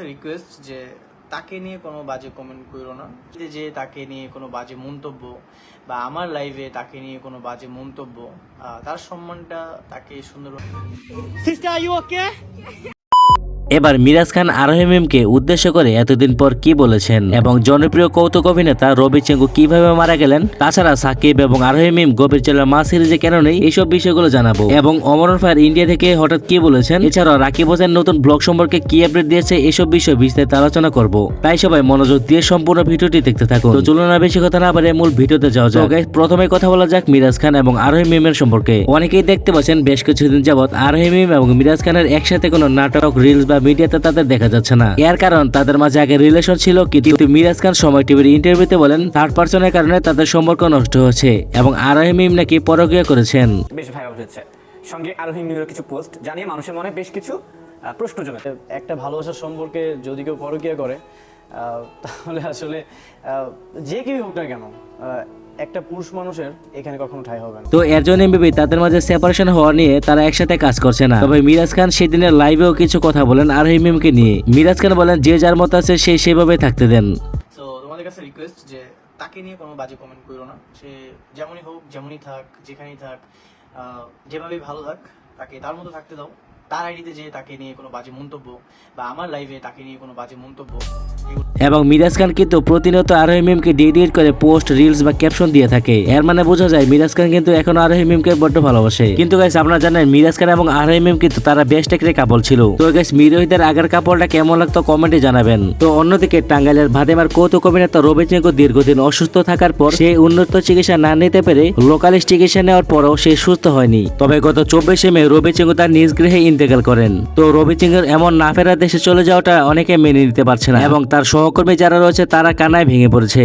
Request যে তাকে নিয়ে কোনো বাজে কমেন্ট করো না। যে- তাকে নিয়ে কোনো বাজে মন্তব্য বা আমার লাইভে তাকে নিয়ে কোনো বাজে মন্তব্য তার সম্মানটা তাকে সুন্দর এবার মিরাজ খান আরোহিমিমকে উদ্দেশ্য করে এতদিন পর কি বলেছেন? এবং জনপ্রিয় কৌতুক অভিনেতা রবি চেঙ্গু কীভাবে মারা গেলেন? তাছাড়া সাকিব এবং আরোহিমিম গভীর চেলার মা সিরিজে কেন নেই? এইসব বিষয়গুলো জানাব। এবং অমরন ফায়ার ইন্ডিয়া থেকে হঠাৎ কি বলেছেন? এছাড়াও রাকিব হোসেন নতুন ব্লগ সম্পর্কে কি আপডেট দিয়েছে? এসব বিষয়ে বিস্তারিত আলোচনা করব। তাই সবাই মনোযোগ দিয়ে সম্পূর্ণ ভিডিওটি দেখতে থাকুন। তো চলুন আর বেশি কথা না বাড়ে মূল ভিডিওতে যাওয়া যাক। প্রথমে কথা বলা যাক মিরাজ খান এবং আরোহী মিমের সম্পর্কে। অনেকেই দেখতে পাচ্ছেন বেশ কিছুদিন যাবত আরোহী মিম এবং মিরাজ খানের একসাথে কোনো নাটক রিলস বা মিডিয়াতে তাদের দেখা যাচ্ছে না। এর কারণ তাদের মাঝে আগে রিলেশন ছিল কিন্তু মিরাজ খান সময় টিভির ইন্টারভিউতে বলেন থার্ড পার্সনের কারণে তাদের সম্পর্ক নষ্ট হচ্ছে এবং আরোহী মিম নাকি পরকীয়া করেছেন। বেশ ভাইরাল হয়েছে। সঙ্গে আরোহী মিউরের কিছু পোস্ট জানিয়ে মানুষের মনে বেশ কিছু প্রশ্ন জমে একটা ভালোবাসার সম্পর্কে যদি কেউ পরকীয়া করে আহ, তাহলে আসলে আহ, যে কেউ হোক না কেন একটা পুরুষ মানুষের এখানে কখনো ঠাই হবে না। তো এর জন্য এমবিবি তাদের মাঝে সেপারেশন হওয়া নিয়ে তারা একসাথে কাজ করছে না। তবে মিরাজ খান সেদিনের লাইভেও কিছু কথা বলেন আরোহী মিমকে নিয়ে। মিরাজ খান বলেন যে যার মত আছে সে সেভাবে থাকতে দেন। তো তোমাদের কাছে রিকোয়েস্ট যে তাকে নিয়ে কোনো বাজে কমেন্ট করো না। সে যেমনই হোক যেমনই থাক যেখানেই থাক যেভাবেই ভালো থাক তাকে তার মতো থাকতে দাও। তার আইডিতে যে তাকে নিয়ে কোনো বাজে মন্তব্য বা আমার তাকে নিয়ে কোনো বাজে মন্তব্য এবং মিরাজ খান কিন্তু প্রতিনিয়ত ডিডিট করে পোস্ট রিলস বা ক্যাপশন দিয়ে থাকে। এর মানে বোঝা যায় মিরাজ খান কিন্তু এখন বড্ড ভালোবাসে। কিন্তু গাইস আপনারা জানেন মিরাজ খান এবং কিন্তু তারা বেস্ট একটা কাপল ছিল। তো গাইস মিরোহিতের আগের কাপড়টা কেমন লাগতো কমেন্টে জানাবেন। তো অন্যদিকে টাঙ্গাইলের ভাদেমার কৌতুক অভিনেতা রবি চেঙ্কু দীর্ঘদিন অসুস্থ থাকার পর সে উন্নত চিকিৎসা না নিতে পেরে লোকালিস্ট চিকিৎসা নেওয়ার পরও সে সুস্থ হয়নি। তবে গত চব্বিশে মে রবি চেঙ্গু তার নিজ গৃহে ইন্তেকাল করেন। তো রবি চেঙ্গুর এমন না ফেরা দেশে চলে যাওয়াটা অনেকে মেনে নিতে পারছে না এবং তার সহকর্মী যারা রয়েছে তারা কানায় ভেঙে পড়েছে।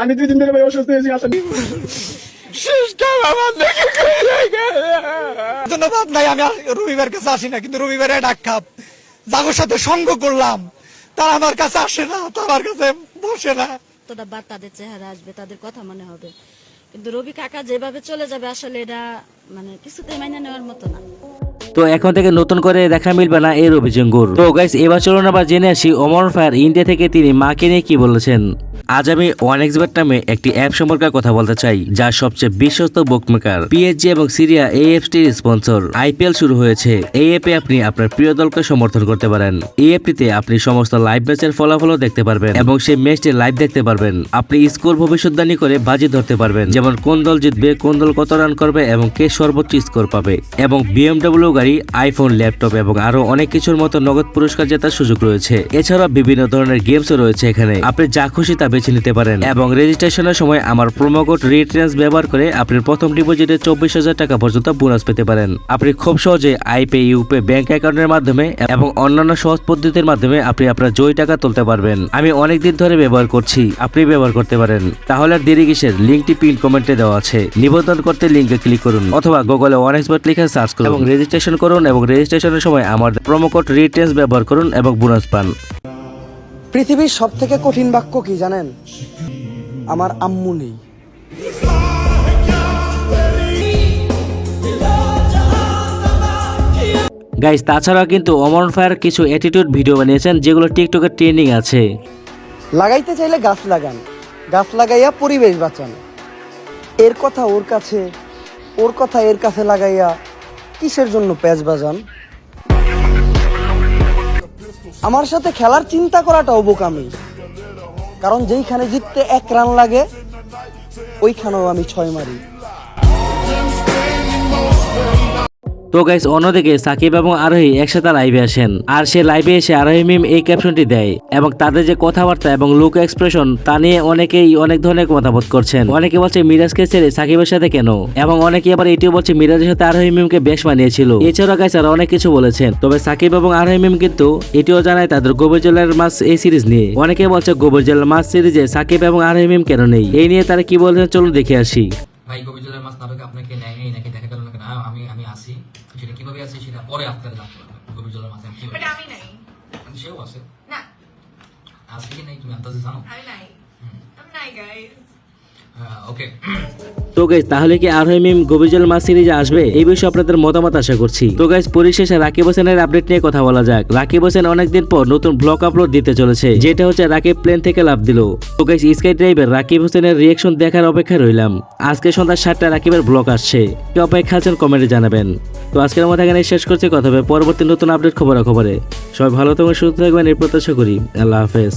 আমি দুই দিন ধরে অসুস্থ হয়েছি আসলে। ধন্যবাদ নাই আমি রবিবার কাছে আসি না কিন্তু রবিবারে ডাক খাপ যাগোর সাথে সঙ্গ করলাম। তারা আমার কাছে আসে না তারা আমার কাছে বসে না। তোরা বা তাদের চেহারা আসবে তাদের কথা মনে হবে। কিন্তু রবি কাকা যেভাবে চলে যাবে আসলে এটা মানে কিছুতেই মাইনে নেওয়ার মতো না। তো এখন থেকে নতুন করে দেখা মিলবে না এর চেঙ্গুর তো গাইস এবার চলুন আবার জেনে আসি অমর ফায়ার ইন্ডিয়া থেকে তিনি মাকে নিয়ে কি বলেছেন। আজ আমি ওয়ান এক্সবেট নামে একটি অ্যাপ সম্পর্কে কথা বলতে চাই, যা সবচেয়ে বিশ্বস্ত বুকমেকার পিএসজি এবং সিরিয়া এই অ্যাপটির স্পন্সর আইপিএল শুরু হয়েছে। এই অ্যাপে আপনি আপনার প্রিয় দলকে সমর্থন করতে পারেন। এই অ্যাপটিতে আপনি সমস্ত লাইভ ম্যাচের ফলাফলও দেখতে পারবেন এবং সেই ম্যাচটি লাইভ দেখতে পারবেন। আপনি স্কোর ভবিষ্যৎবাণী করে বাজি ধরতে পারবেন, যেমন কোন দল জিতবে, কোন দল কত রান করবে এবং কে সর্বোচ্চ স্কোর পাবে। এবং বিএমডব্লিউ গাড়ি আইফোন ল্যাপটপ এবং আরও অনেক কিছুর মতো নগদ পুরস্কার জেতার সুযোগ রয়েছে। এছাড়াও বিভিন্ন ধরনের গেমসও রয়েছে এখানে। আপনি যা খুশি তা বেছে নিতে পারেন। এবং রেজিস্ট্রেশনের সময় আমার প্রোমো কোড রিট্রেন্স ব্যবহার করে আপনি প্রথম ডিপোজিটে চব্বিশ হাজার টাকা পর্যন্ত বোনাস পেতে পারেন। আপনি খুব সহজে আইপে ইউপে ব্যাংক অ্যাকাউন্টের মাধ্যমে এবং অন্যান্য সহজ পদ্ধতির মাধ্যমে আপনি আপনার জয়ী টাকা তুলতে পারবেন। আমি অনেক দিন ধরে ব্যবহার করছি, আপনি ব্যবহার করতে পারেন। তাহলে আর দেরি কিসের? লিঙ্কটি পিন কমেন্টে দেওয়া আছে। নিবন্ধন করতে লিঙ্কে ক্লিক করুন অথবা গুগলে এক্সপার্ট লিখে সার্চ করুন। এবং রেজিস্ট্রেশন করুন এবং রেজিস্ট্রেশনের সময় আমার প্রোমো কোড রিটেন্স ব্যবহার করুন এবং বোনাস পান। পৃথিবীর সব থেকে কঠিন বাক্য কি জানেন? আমার আম্মু নেই। গাইস তাছাড়াও কিন্তু অমর ফায়ার কিছু অ্যাটিটিউড ভিডিও বানিয়েছেন যেগুলো টিকটকে ট্রেন্ডিং আছে। লাগাইতে চাইলে গাছ লাগান গাছ লাগাইয়া পরিবেশ বাঁচান। এর কথা ওর কাছে ওর কথা এর কাছে লাগাইয়া কিসের জন্য প্যাচ বাজান? আমার সাথে খেলার চিন্তা করাটাও বোকামি। কারণ যেইখানে জিততে এক রান লাগে, ওইখানেও আমি ছয় মারি। তো গাইস অন্যদিকে সাকিব এবং আরোহী একসাথে লাইভে আসেন। আর সে লাইভে এসে আরোহী মিম এই ক্যাপশনটি দেয় এবং তাদের যে কথাবার্তা এবং লুক এক্সপ্রেশন তা নিয়ে অনেকেই অনেক ধরনের মতামত করছেন। অনেকে বলছে মিরাজকে ছেড়ে সাকিবের সাথে কেন? এবং অনেকে আবার এটিও বলছে, মিরাজের সাথে আরোহী মিমকে বেশ মানিয়েছিল। এছাড়াও গাইস আর অনেক কিছু বলেছেন। তবে সাকিব এবং আরোহী মিম কিন্তু এটিও জানায় তাদের গোবর জেলার মাস এই সিরিজ নিয়ে। অনেকে বলছে, গোবর জেলার মাস সিরিজে সাকিব এবং আরোহী মিম কেন নেই? এই নিয়ে তারা কি বলছেন, চলুন দেখে আসি। ভাই কবিজলের মাছ নাটকে আপনাকে নেয় নেয়নি নাকি দেখা গেল নাকি না আমি আমি আসি সেটা কীভাবে আছি সেটা পরে আপনারা জানতে পারবেন কবিজলের মাছ আমি কীভাবে আমি নাই। সেও আছে। না। আসি কি নাই তুমি আন্দাজে জানো? আমি নাই। আমি নাই গাইস ওকে তো গাইজ তাহলে কি আর মিম গবিজল মাস সিরিজে আসবে, এই বিষয়ে আপনাদের মতামত আশা করছি। তো গাইজ পরিশেষে রাকিব হোসেনের আপডেট নিয়ে কথা বলা যাক। রাকিব হোসেন অনেকদিন পর নতুন ব্লগ আপলোড দিতে চলেছে, যেটা হচ্ছে রাকিব প্লেন থেকে লাভ দিল। তো গাইজ স্কাই ড্রাইভার রাকিব হোসেনের রিয়েকশন দেখার অপেক্ষা রইলাম। আজকে সন্ধ্যা সাতটা রাকিবের ব্লগ আসছে। কি অপেক্ষা আছেন কমেন্টে জানাবেন। তো আজকের মতো এখানে শেষ করছি, কথা হবে পরবর্তী নতুন আপডেট খবরাখবরে। সবাই ভালো থাকবেন, সুস্থ থাকবেন, এই প্রত্যাশা করি। আল্লাহ হাফেজ।